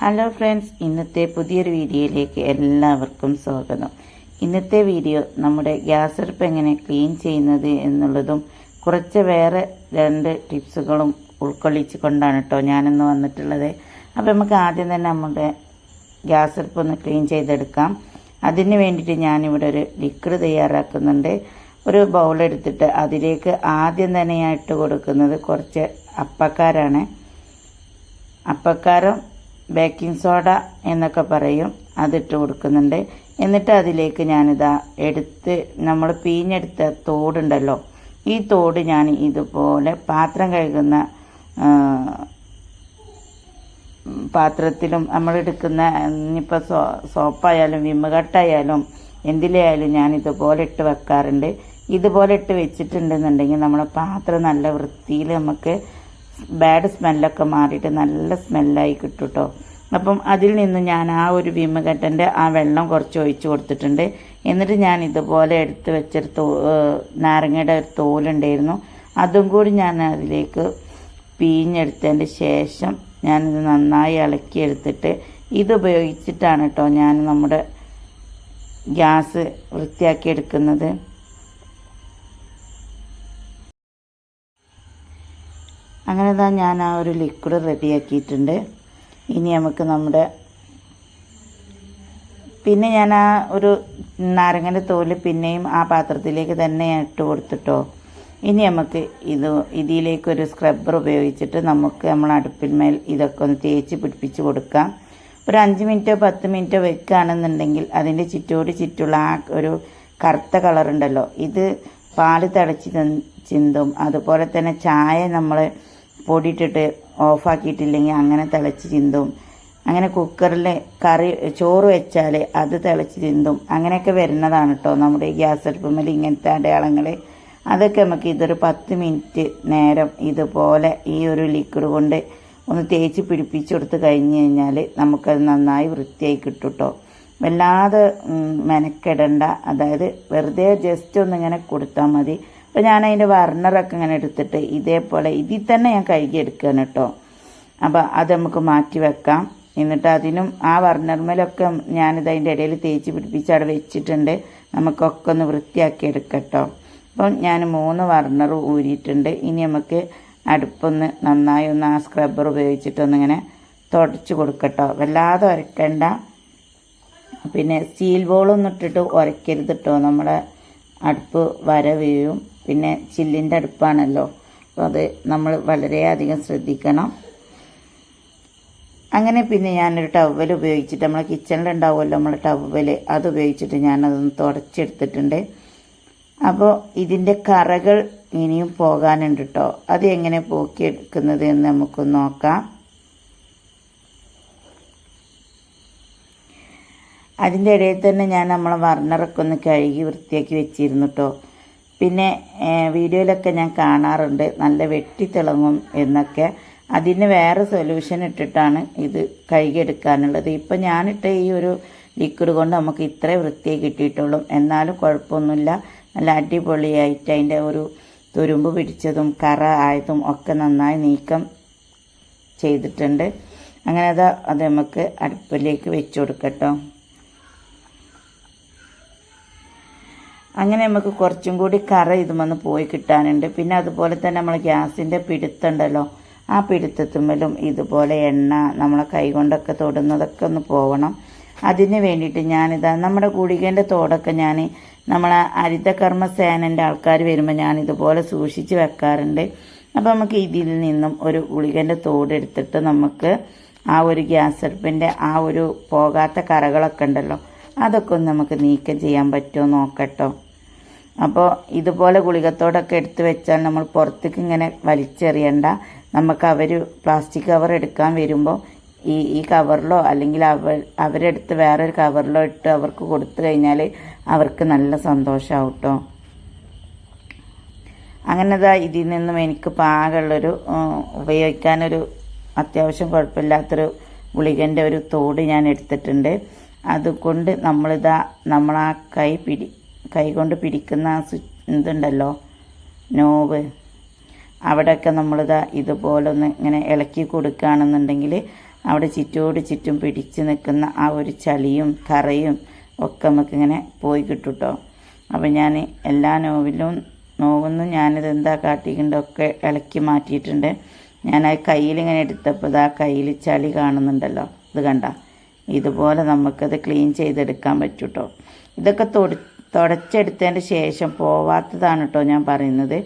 Hello friends ഇന്നത്തെ പുതിയൊരു വീഡിയോയിലേക്ക് എല്ലാവർക്കും സ്വാഗതം. ഇന്നത്തെ വീഡിയോ നമ്മുടെ ഗ്യാസ് അടുപ്പ് എങ്ങനെ ക്ലീൻ ചെയ്യുന്നത് എന്നുള്ളതും കുറച്ച് വേറെ രണ്ട് ടിപ്സുകളും ഉൾക്കൊള്ളിച്ച് കൊണ്ടാണ് കേട്ടോ ഞാനിന്ന് വന്നിട്ടുള്ളത്. അപ്പോൾ നമുക്ക് ആദ്യം തന്നെ നമ്മുടെ ഗ്യാസ് അടുപ്പ് ഒന്ന് ക്ലീൻ ചെയ്തെടുക്കാം. അതിന് വേണ്ടിയിട്ട് ഞാനിവിടെ ഒരു ലിക്വിഡ് തയ്യാറാക്കുന്നുണ്ട്. ഒരു ബൗൾ എടുത്തിട്ട് അതിലേക്ക് ആദ്യം തന്നെ കൊടുക്കുന്നത് കുറച്ച് അപ്പക്കാരാണ്. അപ്പക്കാരം ബേക്കിംഗ് സോഡ എന്നൊക്കെ പറയും. അതിട്ട് കൊടുക്കുന്നുണ്ട്. എന്നിട്ട് അതിലേക്ക് ഞാനിതാ എടുത്ത് നമ്മൾ പീഞ്ഞെടുത്ത തോടുണ്ടല്ലോ. ഈ തോട് ഞാൻ ഇതുപോലെ പാത്രം കഴുകുന്ന പാത്രത്തിലും നമ്മളെടുക്കുന്ന ഇനിയിപ്പോൾ സോ സോപ്പായാലും വിമ്മകട്ടായാലും എന്തിലായാലും ഞാൻ ഇതുപോലെ ഇട്ട് വെക്കാറുണ്ട്. ഇതുപോലെ ഇട്ട് വെച്ചിട്ടുണ്ടെന്നുണ്ടെങ്കിൽ നമ്മുടെ പാത്രം നല്ല വൃത്തിയിൽ നമുക്ക് ബാഡ് സ്മെല്ലൊക്കെ മാറിയിട്ട് നല്ല സ്മെല്ലായി കിട്ടും കേട്ടോ അപ്പം അതിൽ നിന്ന് ഞാൻ ആ ഒരു വിമകട്ടന്റെ ആ വെള്ളം കുറച്ച് ഒഴിച്ച് കൊടുത്തിട്ടുണ്ട്. എന്നിട്ട് ഞാൻ ഇതുപോലെ എടുത്ത് വെച്ചൊരു തോ നാരങ്ങയുടെ ഒരു തോലുണ്ടായിരുന്നു. അതും കൂടി ഞാൻ അതിലേക്ക് പിഴിഞ്ഞെടുത്തതിന്റെ ശേഷം ഞാനിത് നന്നായി ഇളക്കിയെടുത്തിട്ട് ഇത് ഉപയോഗിച്ചിട്ടാണ് കേട്ടോ ഞാൻ നമ്മുടെ ഗ്യാസ് വൃത്തിയാക്കി എടുക്കുന്നത് അങ്ങനെ തന്നെ ഞാൻ ആ ഒരു ലിക്വിഡ് റെഡിയാക്കിയിട്ടുണ്ട് ഇനി നമുക്ക് നമ്മുടെ പിന്നെ ഞാൻ ആ ഒരു നാരങ്ങന്റെ തോൽ പിന്നെയും ആ പാത്രത്തിലേക്ക് തന്നെ ഇട്ട് കൊടുത്തിട്ടോ. ഇനി നമുക്ക് ഇത് ഇതിലേക്കൊരു സ്ക്രബ്ബർ ഉപയോഗിച്ചിട്ട് നമുക്ക് നമ്മൾ അടുപ്പിന്മേൽ ഇതൊക്കെ ഒന്ന് തേച്ച് പിടിപ്പിച്ച് കൊടുക്കാം. ഒരു അഞ്ച് മിനിറ്റോ പത്ത് മിനിറ്റോ വെക്കുകയാണെന്നുണ്ടെങ്കിൽ അതിന്റെ ചുറ്റോട് ചുറ്റുള്ള ആ ഒരു കറുത്ത കളറുണ്ടല്ലോ ഇത് പാൽ തിളച്ച് ചിന്തും. അതുപോലെ തന്നെ ചായ നമ്മൾ പൊടിയിട്ടിട്ട് ഓഫാക്കിയിട്ടില്ലെങ്കിൽ അങ്ങനെ തിളച്ച് ചിന്തും. അങ്ങനെ കുക്കറിൽ കറി ചോറ് വെച്ചാൽ അത് തിളച്ച് ചിന്തും. അങ്ങനെയൊക്കെ വരുന്നതാണ് കേട്ടോ നമ്മുടെ ഗ്യാസ് അടുപ്പുമ്മൽ ഇങ്ങനത്തെ അടയാളങ്ങൾ അതൊക്കെ നമുക്ക് ഇതൊരു പത്ത് മിനിറ്റ് നേരം ഇതുപോലെ ഈ ഒരു ലിക്വിഡ് കൊണ്ട് ഒന്ന് തേച്ച് പിടിപ്പിച്ച് കൊടുത്ത് കഴിഞ്ഞ് കഴിഞ്ഞാൽ നമുക്കത് നന്നായി വൃത്തിയായി കിട്ടും കേട്ടോ വല്ലാതെ മെനക്കെടണ്ട. അതായത് വെറുതെ ജസ്റ്റ് ഒന്നിങ്ങനെ കൊടുത്താൽ മതി. അപ്പോൾ ഞാൻ അതിന്റെ വർണറൊക്കെ ഇങ്ങനെ എടുത്തിട്ട് ഇതേപോലെ ഇതിൽ തന്നെ ഞാൻ കഴുകിയെടുക്കുകയാണ് കേട്ടോ. അപ്പോൾ അത് നമുക്ക് മാറ്റി വെക്കാം. എന്നിട്ട് അതിനും ആ വർണർമേലൊക്കെ ഞാനിത് അതിന്റെ ഇടയിൽ തേച്ച് പിടിപ്പിച്ച് അവിടെ വെച്ചിട്ടുണ്ട്. നമുക്കൊക്കെ ഒന്ന് വൃത്തിയാക്കി എടുക്കട്ടോ അപ്പം ഞാൻ മൂന്ന് വർണർ ഊരിയിട്ടുണ്ട്. ഇനി നമുക്ക് അടുപ്പൊന്ന് നന്നായി ഒന്ന് ആ സ്ക്രബ്ബർ ഉപയോഗിച്ചിട്ടൊന്നിങ്ങനെ തുടച്ച് കൊടുക്കട്ടോ വല്ലാതെ ഉരക്കണ്ട. പിന്നെ സ്റ്റീൽ ബോളൊന്നും ഇട്ടിട്ട് ഉരയ്ക്കരുത് കേട്ടോ. നമ്മുടെ അടുപ്പ് വര വീഴും. പിന്നെ ചില്ലിന്റെ അടുപ്പാണല്ലോ. അപ്പോൾ അത് നമ്മൾ വളരെയധികം ശ്രദ്ധിക്കണം. അങ്ങനെ പിന്നെ ഞാനൊരു ടവൽ ഉപയോഗിച്ചിട്ട് നമ്മളെ കിച്ചണിലുണ്ടാവുമല്ലോ നമ്മളെ ടവൽ അത് ഉപയോഗിച്ചിട്ട് ഞാനതൊന്ന് തുടച്ചെടുത്തിട്ടുണ്ട്. അപ്പോൾ ഇതിന്റെ കറകൾ ഇനിയും പോകാനുണ്ട് കേട്ടോ അത് എങ്ങനെ പോക്കിയെടുക്കുന്നത് എന്ന് നമുക്ക് നോക്കാം. അതിന്റെ ഇടയിൽ തന്നെ ഞാൻ നമ്മളെ വർണറൊക്കെ ഒന്ന് കഴുകി വൃത്തിയാക്കി വെച്ചിരുന്നു കേട്ടോ പിന്നെ വീഡിയോയിലൊക്കെ ഞാൻ കാണാറുണ്ട്. നല്ല വെട്ടിത്തിളങ്ങും എന്നൊക്കെ. അതിന് വേറെ സൊല്യൂഷൻ ഇട്ടിട്ടാണ് ഇത് കഴുകിയെടുക്കാനുള്ളത്. ഇപ്പം ഞാനിട്ട ഈ ഒരു ലിക്വിഡ് കൊണ്ട് നമുക്ക് ഇത്രേ വൃത്തിയായി കിട്ടിയിട്ടുള്ളൂ. എന്നാലും കുഴപ്പമൊന്നുമില്ല. നല്ല അടിപൊളിയായിട്ട് അതിന്റെ ഒരു തുരുമ്പ് പിടിച്ചതും കറ ആയതും ഒക്കെ നന്നായി നീക്കം ചെയ്തിട്ടുണ്ട്. അങ്ങനെ അത് അത് നമുക്ക് അടുപ്പിലേക്ക് വെച്ച് കൊടുക്കട്ടോ. അങ്ങനെ നമുക്ക് കുറച്ചും കൂടി കറ ഇതുമെന്ന് പോയി കിട്ടാനുണ്ട്. പിന്നെ അതുപോലെ തന്നെ നമ്മൾ ഗ്യാസിന്റെ പിടുത്തുണ്ടല്ലോ. ആ പിടുത്തത്തുമ്മലും ഇതുപോലെ എണ്ണ നമ്മളെ കൈ കൊണ്ടൊക്കെ തൊടുന്നതൊക്കെ ഒന്ന് പോകണം. അതിന് വേണ്ടിയിട്ട് ഞാനിതാ നമ്മുടെ ഗുളികേന്റെ തോടൊക്കെ ഞാൻ നമ്മളെ ഹരിതകർമ്മ സേനന്റെ ആൾക്കാർ വരുമ്പോൾ ഞാൻ ഇതുപോലെ സൂക്ഷിച്ച് വെക്കാറുണ്ട്. അപ്പോൾ നമുക്ക് ഇതിൽ നിന്നും ഒരു ഗുളികന്റെ തോടെടുത്തിട്ട് നമുക്ക് ആ ഒരു ഗ്യാസ് അടുപ്പിന്റെ ആ ഒരു പോകാത്ത കറകളൊക്കെ ഉണ്ടല്ലോ. അതൊക്കെ ഒന്ന് നമുക്ക് നീക്കം ചെയ്യാൻ പറ്റുമോ നോക്കട്ടോ. അപ്പോൾ ഇതുപോലെ ഗുളികത്തോടൊക്കെ എടുത്ത് വെച്ചാൽ നമ്മൾ പുറത്തേക്ക് ഇങ്ങനെ വലിച്ചെറിയണ്ട. നമുക്ക് അവർ പ്ലാസ്റ്റിക് കവർ എടുക്കാൻ വരുമ്പോൾ ഈ ഈ കവറിലോ അല്ലെങ്കിൽ അവർ അവരെടുത്ത് വേറൊരു കവറിലോ ഇട്ട് അവർക്ക് കൊടുത്തു കഴിഞ്ഞാൽ അവർക്ക് നല്ല സന്തോഷമാവും കേട്ടോ അങ്ങനെ ദാ ഇതിൽ നിന്നും എനിക്ക് പാകമുള്ളൊരു ഉപയോഗിക്കാനൊരു അത്യാവശ്യം കുഴപ്പമില്ലാത്തൊരു ഗുളികന്റെ ഒരു തോട് ഞാൻ എടുത്തിട്ടുണ്ട്. അതുകൊണ്ട് നമ്മളിതാ നമ്മളാ കൈ പിടി കൈ കൊണ്ട് പിടിക്കുന്ന ഇതുണ്ടല്ലോ നോവ്. അവിടെയൊക്കെ നമ്മളിതാ ഇതുപോലെ ഒന്ന് ഇങ്ങനെ ഇളക്കി കൊടുക്കുകയാണെന്നുണ്ടെങ്കിൽ അവിടെ ചുറ്റോട് ചുറ്റും പിടിച്ച് നിൽക്കുന്ന ആ ഒരു ചളിയും കറയും ഒക്കെ നമുക്ക് ഇങ്ങനെ പോയി കിട്ടും കേട്ടോ അപ്പം ഞാൻ എല്ലാ നോവിലും നോവൊന്നും ഞാനിത് എന്താ കാട്ടിയിട്ടുണ്ടൊക്കെ ഇളക്കി മാറ്റിയിട്ടുണ്ട്. ഞാൻ ആ കയ്യിലിങ്ങനെ എടുത്തപ്പോൾ ആ കയ്യിൽ ചളി കാണുന്നുണ്ടല്ലോ ഇത് കണ്ട. ഇതുപോലെ നമുക്കത് ക്ലീൻ ചെയ്തെടുക്കാൻ പറ്റും കേട്ടോ ഇതൊക്കെ തൊടി തുടച്ചെടുത്തതിന്റെ ശേഷം പോവാത്തതാണ് കേട്ടോ ഞാൻ പറയുന്നത്.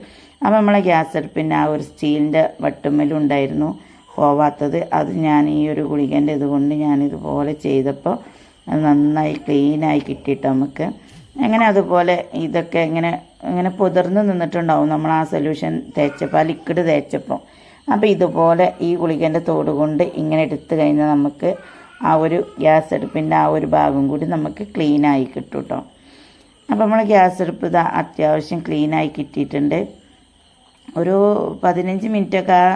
അപ്പം നമ്മളെ ഗ്യാസ് അടുപ്പിന്റെ ആ ഒരു സ്റ്റീലിന്റെ വട്ടുമ്മലുണ്ടായിരുന്നു പോവാത്തത്. അത് ഞാൻ ഈ ഒരു ഗുളികന്റെ ഇതുകൊണ്ട് ഞാൻ ഇതുപോലെ ചെയ്തപ്പോൾ അത് നന്നായി ക്ലീനായി കിട്ടിയിട്ട് നമുക്ക്. അങ്ങനെ അതുപോലെ ഇതൊക്കെ ഇങ്ങനെ ഇങ്ങനെ പുതിർന്ന് നിന്നിട്ടുണ്ടാവും നമ്മൾ ആ സൊല്യൂഷൻ തേച്ചപ്പോൾ ആ ലിക്വിഡ് തേച്ചപ്പോൾ അപ്പോൾ ഇതുപോലെ ഈ ഗുളികന്റെ തോട് കൊണ്ട് ഇങ്ങനെ എടുത്തു കഴിഞ്ഞാൽ നമുക്ക് ആ ഒരു ഗ്യാസ് അടുപ്പിന്റെ ആ ഒരു ഭാഗം കൂടി നമുക്ക് ക്ലീനായി കിട്ടും കേട്ടോ അപ്പോൾ നമ്മൾ ഗ്യാസ് അടുപ്പ് ഇതാ അത്യാവശ്യം ക്ലീനായി കിട്ടിയിട്ടുണ്ട്. ഒരു പതിനഞ്ച് മിനിറ്റൊക്കെ ആ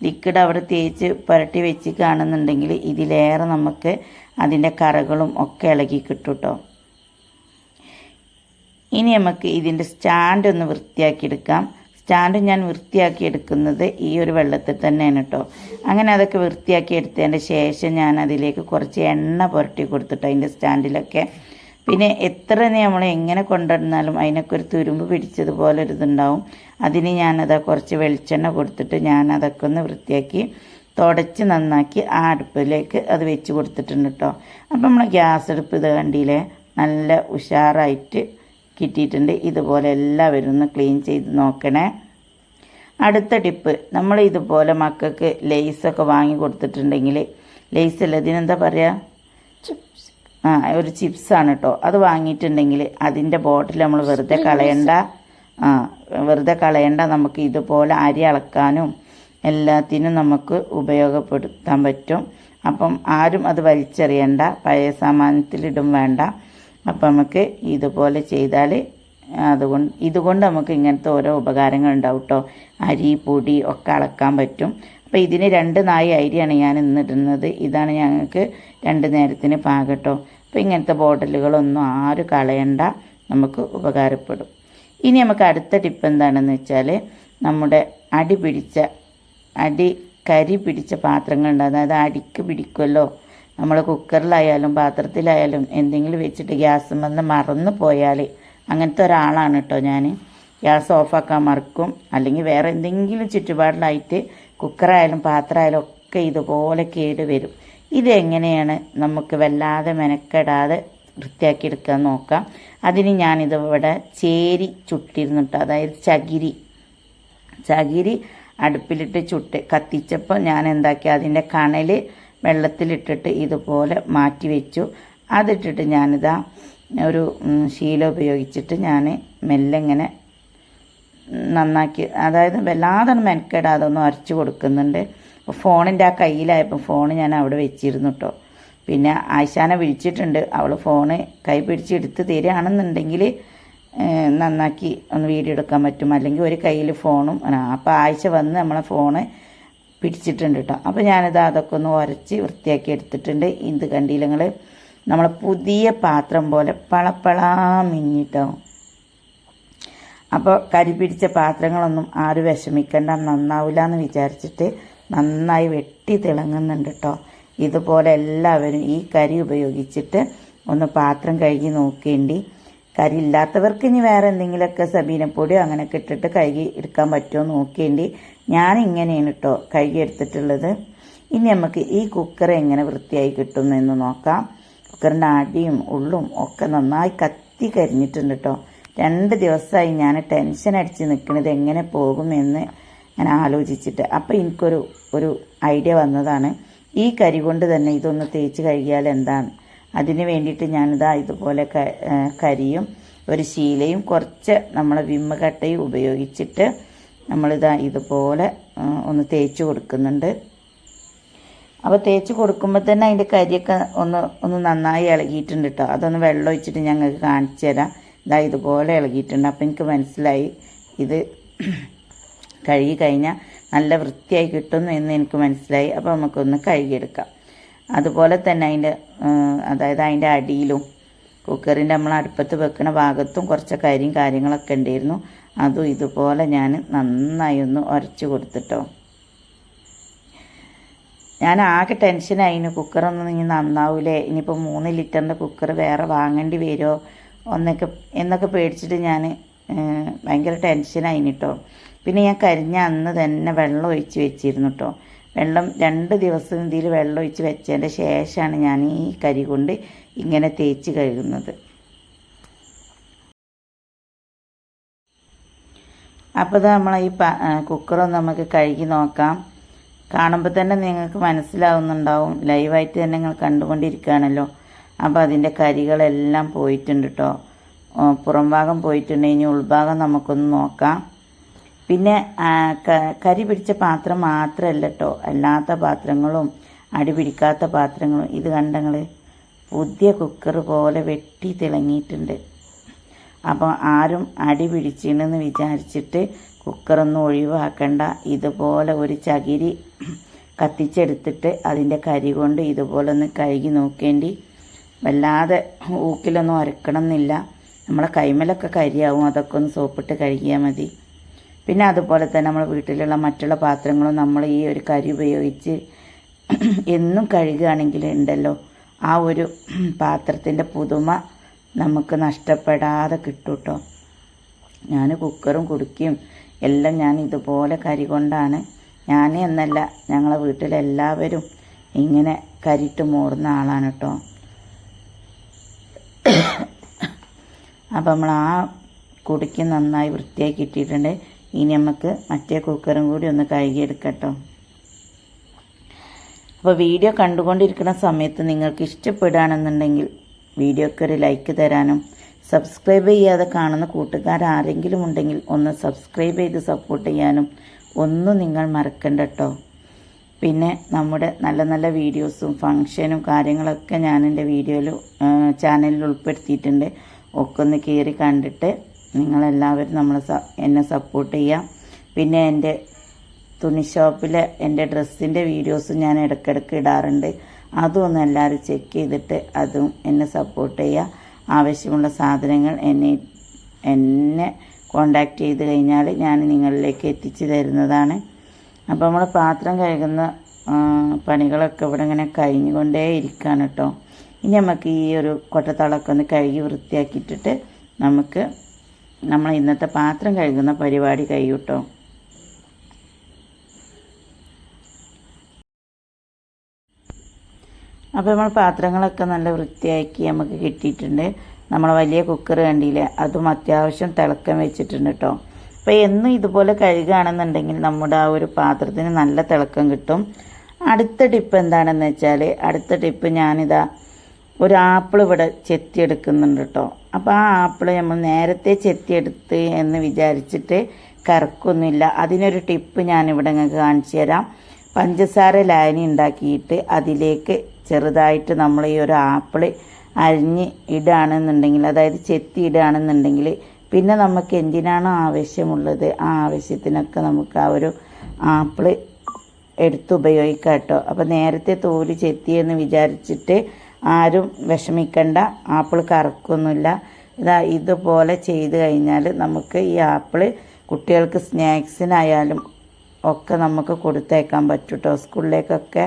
ലിക്വിഡ് അവിടെ തേച്ച് പുരട്ടി വെച്ച് കാണുന്നുണ്ടെങ്കിൽ ഇതിലേറെ നമുക്ക് അതിന്റെ കറകളും ഒക്കെ ഇളകി കിട്ടും കേട്ടോ ഇനി നമുക്ക് ഇതിന്റെ സ്റ്റാൻഡ് ഒന്ന് വൃത്തിയാക്കി എടുക്കാം. സ്റ്റാൻഡ് ഞാൻ വൃത്തിയാക്കി എടുക്കുന്നത് ഈ ഒരു വെള്ളത്തിൽ തന്നെയാണ് കേട്ടോ അങ്ങനെ അതൊക്കെ വൃത്തിയാക്കി എടുത്തതിന്റെ ശേഷം ഞാൻ അതിലേക്ക് കുറച്ച് എണ്ണ പുരട്ടി കൊടുത്തിട്ടോ അതിന്റെ സ്റ്റാൻഡിലൊക്കെ പിന്നെ എത്ര നമ്മൾ എങ്ങനെ കൊണ്ടുവന്നാലും അതിനൊക്കെ ഒരു തുരുമ്പ് പിടിച്ചതുപോലെ ഒരു ഇതുണ്ടാവും അതിന് ഞാനത് കുറച്ച് വെളിച്ചെണ്ണ കൊടുത്തിട്ട് ഞാൻ അതൊക്കെ ഒന്ന് വൃത്തിയാക്കി തുടച്ച് നന്നാക്കി ആ അടുപ്പിലേക്ക് അത് വെച്ച് കൊടുത്തിട്ടുണ്ട് കേട്ടോ അപ്പം നമ്മൾ ഗ്യാസ് അടുപ്പ് ഇത് കണ്ടില്ലേ? നല്ല ഉഷാറായിട്ട് കിട്ടിയിട്ടുണ്ട്. ഇതുപോലെ എല്ലാവരും ഒന്ന് ക്ലീൻ ചെയ്ത് നോക്കണേ. അടുത്ത ടിപ്പ് നമ്മൾ ഇതുപോലെ മക്കൾക്ക് ലേസൊക്കെ വാങ്ങി കൊടുത്തിട്ടുണ്ടെങ്കിൽ ലേസ് അല്ല ഇതിനെന്താ പറയുക ആ ഒരു ചിപ്സാണ് കേട്ടോ അത് വാങ്ങിയിട്ടുണ്ടെങ്കിൽ അതിന്റെ ബോട്ടിൽ നമ്മൾ വെറുതെ കളയണ്ട. ആ വെറുതെ കളയണ്ട. നമുക്ക് ഇതുപോലെ അരി അളക്കാനും എല്ലാത്തിനും നമുക്ക് ഉപയോഗപ്പെടുത്താൻ പറ്റും. അപ്പം ആരും അത് വലിച്ചെറിയണ്ട. പഴയ സാമാനത്തിലിടും വേണ്ട. അപ്പം നമുക്ക് ഇതുപോലെ ചെയ്താൽ അതുകൊണ്ട് ഇതുകൊണ്ട് നമുക്ക് ഇങ്ങനത്തെ ഓരോ ഉപകാരങ്ങൾ ഉണ്ടാവും കേട്ടോ അരി പൊടി ഒക്കെ അളക്കാൻ പറ്റും. അപ്പോൾ ഇതിന് രണ്ട് നായി അരിയാണ് ഞാൻ ഇന്നിടുന്നത്. ഇതാണ് ഞങ്ങൾക്ക് രണ്ട് നേരത്തിന് പാകട്ടോ. അപ്പോൾ ഇങ്ങനത്തെ ബോട്ടിലുകളൊന്നും ആരും കളയണ്ട. നമുക്ക് ഉപകാരപ്പെടും. ഇനി നമുക്ക് അടുത്ത ടിപ്പ് എന്താണെന്ന് വെച്ചാൽ നമ്മുടെ അടി പിടിച്ച അടി കരി പിടിച്ച പാത്രങ്ങളുണ്ട്. അതായത് അടിക്ക് പിടിക്കുമല്ലോ. നമ്മൾ കുക്കറിലായാലും പാത്രത്തിലായാലും എന്തെങ്കിലും വെച്ചിട്ട് ഗ്യാസ് വന്ന് മറന്നു പോയാൽ അങ്ങനത്തെ ഒരാളാണ് കേട്ടോ ഞാൻ ഗ്യാസ് ഓഫാക്കാൻ മറക്കും. അല്ലെങ്കിൽ വേറെ എന്തെങ്കിലും ചുറ്റുപാടിലായിട്ട് കുക്കറായാലും പാത്രമായാലും ഒക്കെ ഇതുപോലെ കേട് വരും. ഇതെങ്ങനെയാണ് നമുക്ക് വല്ലാതെ മെനക്കെടാതെ വൃത്തിയാക്കി എടുക്കാൻ നോക്കാം. അതിന് ഞാനിതിവിടെ ചേരി ചുട്ടിരുന്നിട്ട്. അതായത് ചകിരി. ചകിരി അടുപ്പിലിട്ട് ചുട്ട് കത്തിച്ചപ്പോൾ ഞാൻ എന്താക്കി അതിന്റെ കണൽ വെള്ളത്തിലിട്ടിട്ട് ഇതുപോലെ മാറ്റി വെച്ചു. അതിട്ടിട്ട് ഞാനിതാ ഒരു ശീലം ഉപയോഗിച്ചിട്ട് ഞാൻ മെല്ലെ ഇങ്ങനെ നന്നാക്കി. അതായത് വല്ലാതെ മെനക്കെടാതെ ഒന്ന് അരച്ചു കൊടുക്കുന്നുണ്ട്. അപ്പോൾ ഫോണിന്റെ ആ കയ്യിലായപ്പോൾ ഫോൺ ഞാൻ അവിടെ വെച്ചിരുന്നു കേട്ടോ പിന്നെ ആയിഷാനെ വിളിച്ചിട്ടുണ്ട്. അവൾ ഫോണ് കൈ പിടിച്ച് എടുത്ത് തരികയാണെന്നുണ്ടെങ്കിൽ നന്നാക്കി ഒന്ന് വീഡിയോ എടുക്കാൻ പറ്റും. അല്ലെങ്കിൽ ഒരു കയ്യിൽ ഫോണും അപ്പോൾ ആഴ്ച വന്ന് നമ്മളെ ഫോണ് പിടിച്ചിട്ടുണ്ട് കേട്ടോ അപ്പോൾ ഞാനിത് അതൊക്കെ ഒന്ന് ഉരച്ച് വൃത്തിയാക്കി എടുത്തിട്ടുണ്ട്. ഇത് കണ്ടില്ല നമ്മളെ പുതിയ പാത്രം പോലെ പളപ്പളാ മിന്നിട്ടോ. അപ്പോൾ കരി പിടിച്ച പാത്രങ്ങളൊന്നും ആരും വിഷമിക്കേണ്ട നന്നാവില്ല എന്ന് വിചാരിച്ചിട്ട് നന്നായി വെട്ടി തിളങ്ങുന്നുണ്ട് കേട്ടോ ഇതുപോലെ എല്ലാവരും ഈ കരി ഉപയോഗിച്ചിട്ട് ഒന്ന് പാത്രം കഴുകി നോക്കേണ്ടി. കരി ഇല്ലാത്തവർക്ക് ഇനി വേറെ എന്തെങ്കിലുമൊക്കെ സബീനപ്പൊടിയോ അങ്ങനെയൊക്കെ ഇട്ടിട്ട് കഴുകി എടുക്കാൻ പറ്റുമോ നോക്കേണ്ടി. ഞാൻ ഇങ്ങനെയാണ് കേട്ടോ കഴുകി എടുത്തിട്ടുള്ളത്. ഇനി നമുക്ക് ഈ കുക്കർ എങ്ങനെ വൃത്തിയായി കിട്ടുന്നു എന്ന് നോക്കാം. കുക്കറിന്റെ അടിയും ഉള്ളും ഒക്കെ നന്നായി കത്തി കരിഞ്ഞിട്ടുണ്ട് കേട്ടോ രണ്ട് ദിവസമായി ഞാൻ ടെൻഷൻ അടിച്ച് നിൽക്കുന്നത് എങ്ങനെ പോകുമെന്ന് ഞാൻ ആലോചിച്ചിട്ട്. അപ്പോൾ എനിക്കൊരു ഒരു ഐഡിയ വന്നതാണ്. ഈ കരി കൊണ്ട് തന്നെ ഇതൊന്ന് തേച്ച് കഴുകിയാൽ എന്താണ്? അതിന് വേണ്ടിയിട്ട് ഞാനിതാ ഇതുപോലെ കരിയും ഒരു ശീലയും കുറച്ച് നമ്മൾ വിമ്മ കട്ടയും ഉപയോഗിച്ചിട്ട് നമ്മളിതാ ഇതുപോലെ ഒന്ന് തേച്ച് കൊടുക്കുന്നുണ്ട്. അപ്പോൾ തേച്ച് കൊടുക്കുമ്പോൾ തന്നെ അതിന്റെ കരിയൊക്കെ ഒന്ന് ഒന്ന് നന്നായി ഇളകിയിട്ടുണ്ട് കേട്ടോ അതൊന്ന് വെള്ളം ഒഴിച്ചിട്ട് ഞങ്ങൾക്ക് കാണിച്ചു തരാം. ഇതാ ഇതുപോലെ ഇളകിയിട്ടുണ്ട്. അപ്പം എനിക്ക് മനസ്സിലായി ഇത് കഴുകി കഴിഞ്ഞാൽ നല്ല വൃത്തിയായി കിട്ടുന്നു എന്ന് എനിക്ക് മനസ്സിലായി. അപ്പോൾ നമുക്കൊന്ന് കഴുകിയെടുക്കാം. അതുപോലെ തന്നെ അതിന്റെ അതായത് അതിന്റെ അടിയിലും കുക്കറിന്റെ നമ്മൾ അടുപ്പത്ത് വെക്കുന്ന ഭാഗത്തും കുറച്ച് കരിയും കാര്യങ്ങളൊക്കെ ഉണ്ടായിരുന്നു. അതും ഇതുപോലെ ഞാൻ നന്നായി ഒന്ന് ഉരച്ച് കൊടുത്തിട്ടോ. ഞാൻ ആകെ ടെൻഷനായിരുന്നു കുക്കറൊന്നും ഇനി നന്നാവൂലേ? ഇനിയിപ്പോൾ മൂന്ന് ലിറ്ററിന്റെ കുക്കർ വേറെ വാങ്ങേണ്ടി വരുമോ ഒന്നൊക്കെ എന്നൊക്കെ പേടിച്ചിട്ട് ഞാൻ ഭയങ്കര ടെൻഷനായി കേട്ടോ പിന്നെ ഞാൻ കരിഞ്ഞ അന്ന് തന്നെ വെള്ളം ഒഴിച്ച് വെച്ചിരുന്നു കേട്ടോ വെള്ളം രണ്ട് ദിവസം ഇതിൽ വെള്ളം ഒഴിച്ച് വെച്ചതിന്റെ ശേഷമാണ് ഞാൻ ഈ കരി കൊണ്ട് ഇങ്ങനെ തേച്ച് കഴുകുന്നത്. അപ്പോൾ നമ്മൾ ഈ പ കുക്കറൊന്ന് നമുക്ക് കഴുകി നോക്കാം. കാണുമ്പോൾ തന്നെ നിങ്ങൾക്ക് മനസ്സിലാവുന്നുണ്ടാവും. ലൈവായിട്ട് തന്നെ നിങ്ങൾ കണ്ടുകൊണ്ടിരിക്കുകയാണല്ലോ അപ്പോൾ അതിന്റെ കരികളെല്ലാം പോയിട്ടുണ്ട് കേട്ടോ പുറം ഭാഗം പോയിട്ടുണ്ടെങ്കിൽ ഉൾഭാഗം നമുക്കൊന്ന് നോക്കാം. പിന്നെ കരി പിടിച്ച പാത്രം മാത്രമല്ല കേട്ടോ അല്ലാത്ത പാത്രങ്ങളും അടി പിടിക്കാത്ത പാത്രങ്ങളും. ഇത് കണ്ടങ്ങൾ പുതിയ കുക്കർ പോലെ വെട്ടി തിളങ്ങിയിട്ടുണ്ട്. അപ്പോൾ ആരും അടി പിടിച്ചിണെന്ന് വിചാരിച്ചിട്ട് കുക്കറൊന്നും ഒഴിവാക്കണ്ട. ഇതുപോലെ ഒരു ചകിരി കത്തിച്ചെടുത്തിട്ട് അതിന്റെ കരി കൊണ്ട് ഇതുപോലെ ഒന്ന് കഴുകി നോക്കേണ്ടി വല്ലാതെ ഊക്കിലൊന്നും ഉരക്കണം എന്നില്ല നമ്മളെ കൈമലൊക്കെ കരിയാവും അതൊക്കെ ഒന്ന് സോപ്പിട്ട് കഴുകിയാൽ മതി. പിന്നെ അതുപോലെ തന്നെ നമ്മൾ വീട്ടിലുള്ള മറ്റുള്ള പാത്രങ്ങളും നമ്മൾ ഈ ഒരു കരി ഉപയോഗിച്ച് എന്നും കഴുകുകയാണെങ്കിൽ ഉണ്ടല്ലോ ആ ഒരു പാത്രത്തിന്റെ പുതുമ നമുക്ക് നഷ്ടപ്പെടാതെ കിട്ടും കേട്ടോ ഞാൻ കുക്കറും കുടുക്കിയും എല്ലാം ഞാൻ ഇതുപോലെ കരി കൊണ്ടാണ്. ഞാൻ എന്നല്ല ഞങ്ങളെ വീട്ടിലെല്ലാവരും ഇങ്ങനെ കരിട്ട് മൂടുന്ന ആളാണ് കേട്ടോ അപ്പം നമ്മൾ ആ കുടുക്കി നന്നായി വൃത്തിയാക്കി ഇട്ടിട്ടുണ്ട് ഇനി നമുക്ക് മറ്റേ കുക്കറും കൂടി ഒന്ന് കഴുകിയെടുക്കട്ടോ. അപ്പോൾ വീഡിയോ കണ്ടുകൊണ്ടിരിക്കുന്ന സമയത്ത് നിങ്ങൾക്ക് ഇഷ്ടപ്പെടുകയാണെന്നുണ്ടെങ്കിൽ വീഡിയോക്ക് ഒരു ലൈക്ക് തരാനും സബ്സ്ക്രൈബ് ചെയ്യാതെ കാണുന്ന കൂട്ടുകാർ ആരെങ്കിലും ഉണ്ടെങ്കിൽ ഒന്ന് സബ്സ്ക്രൈബ് ചെയ്ത് സപ്പോർട്ട് ചെയ്യാനും ഒന്നും നിങ്ങൾ മറക്കണ്ട കേട്ടോ പിന്നെ നമ്മുടെ നല്ല നല്ല വീഡിയോസും ഫങ്ഷനും കാര്യങ്ങളൊക്കെ ഞാൻ എന്റെ വീഡിയോയിൽ ചാനലിൽ ഉൾപ്പെടുത്തിയിട്ടുണ്ട്. ഒക്കെ ഒന്ന് കീറി കണ്ടിട്ട് നിങ്ങളെല്ലാവരും നമ്മളെ എന്നെ സപ്പോർട്ട് ചെയ്യാം. പിന്നെ എന്റെ തുണി ഷോപ്പിലെ എന്റെ ഡ്രസ്സിന്റെ വീഡിയോസും ഞാൻ ഇടയ്ക്കിടയ്ക്ക് ഇടാറുണ്ട്. അതും ഒന്ന് എല്ലാവരും ചെക്ക് ചെയ്തിട്ട് അതും എന്നെ സപ്പോർട്ട് ചെയ്യുക ആവശ്യമുള്ള സാധനങ്ങൾ എന്നെ എന്നെ കോണ്ടാക്ട് ചെയ്ത് കഴിഞ്ഞാൽ ഞാൻ നിങ്ങളിലേക്ക് എത്തിച്ചു തരുന്നതാണ്. അപ്പോൾ നമ്മൾ പാത്രം കഴുകുന്ന പണികളൊക്കെ ഇവിടെ ഇങ്ങനെ കഴിഞ്ഞുകൊണ്ടേ ഇരിക്കുകയാണ് കേട്ടോ ഇനി നമുക്ക് ഈ ഒരു കൊട്ടത്താളൊക്കെ ഒന്ന് കഴുകി വൃത്തിയാക്കിയിട്ടിട്ട് നമുക്ക് നമ്മൾ ഇന്നത്തെ പാത്രം കഴുകുന്ന പരിപാടി കഴിയൂട്ടോ? അപ്പോൾ നമ്മൾ പാത്രങ്ങളൊക്കെ നല്ല വൃത്തിയാക്കി നമുക്ക് കിട്ടിയിട്ടുണ്ട്. നമ്മൾ വലിയ കുക്കർ കണ്ടില്ലേ? അതും അത്യാവശ്യം തിളക്കം വെച്ചിട്ടുണ്ട് കേട്ടോ. അപ്പോൾ എന്നും ഇതുപോലെ കഴുകുകയാണെന്നുണ്ടെങ്കിൽ നമ്മുടെ ആ ഒരു പാത്രത്തിന് നല്ല തിളക്കം കിട്ടും. അടുത്ത ടിപ്പ് എന്താണെന്ന് വെച്ചാൽ അടുത്ത ടിപ്പ് ഞാനിതാ ഒരു ആപ്പിൾ ഇവിടെ ചെത്തിയെടുക്കുന്നുണ്ട് കേട്ടോ അപ്പോൾ ആ ആപ്പിൾ നമ്മൾ നേരത്തെ ചെത്തിയെടുത്ത് എന്ന് വിചാരിച്ചിട്ട് കറക്കൊന്നുമില്ല. അതിനൊരു ടിപ്പ് ഞാനിവിടെ നിങ്ങൾക്ക് കാണിച്ചു തരാം. പഞ്ചസാര ലായനി ഉണ്ടാക്കിയിട്ട് അതിലേക്ക് ചെറുതായിട്ട് നമ്മൾ ഈ ഒരു ആപ്പിൾ അരിഞ്ഞ് ഇടുകയാണെന്നുണ്ടെങ്കിൽ അതായത് ചെത്തി ഇടുകയാണെന്നുണ്ടെങ്കിൽ പിന്നെ നമുക്ക് എന്തിനാണോ ആവശ്യമുള്ളത്? ആ ആവശ്യത്തിനൊക്കെ നമുക്ക് ആ ഒരു ആപ്പിൾ എടുത്ത് ഉപയോഗിക്കാം കേട്ടോ അപ്പോൾ നേരത്തെ തോൽ ചെത്തിയെന്ന് വിചാരിച്ചിട്ട് ആരും വിഷമിക്കണ്ട ആപ്പിൾ കറക്കൊന്നുമില്ല ഇതാ ഇതുപോലെ ചെയ്ത് കഴിഞ്ഞാൽ നമുക്ക് ഈ ആപ്പിൾ കുട്ടികൾക്ക് സ്നാക്സിനായാലും ഒക്കെ നമുക്ക് കൊടുത്തേക്കാൻ പറ്റും കേട്ടോ സ്കൂളിലേക്കൊക്കെ.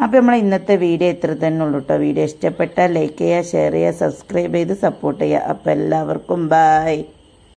അപ്പോൾ നമ്മൾ ഇന്നത്തെ വീഡിയോ ഇത്ര തന്നെ ഉള്ളൂ കേട്ടോ വീഡിയോ ഇഷ്ടപ്പെട്ടാൽ ലൈക്ക് ചെയ്യുക ഷെയർ ചെയ്യുക സബ്സ്ക്രൈബ് ചെയ്ത് സപ്പോർട്ട് ചെയ്യുക. അപ്പോൾ എല്ലാവർക്കും ബായ്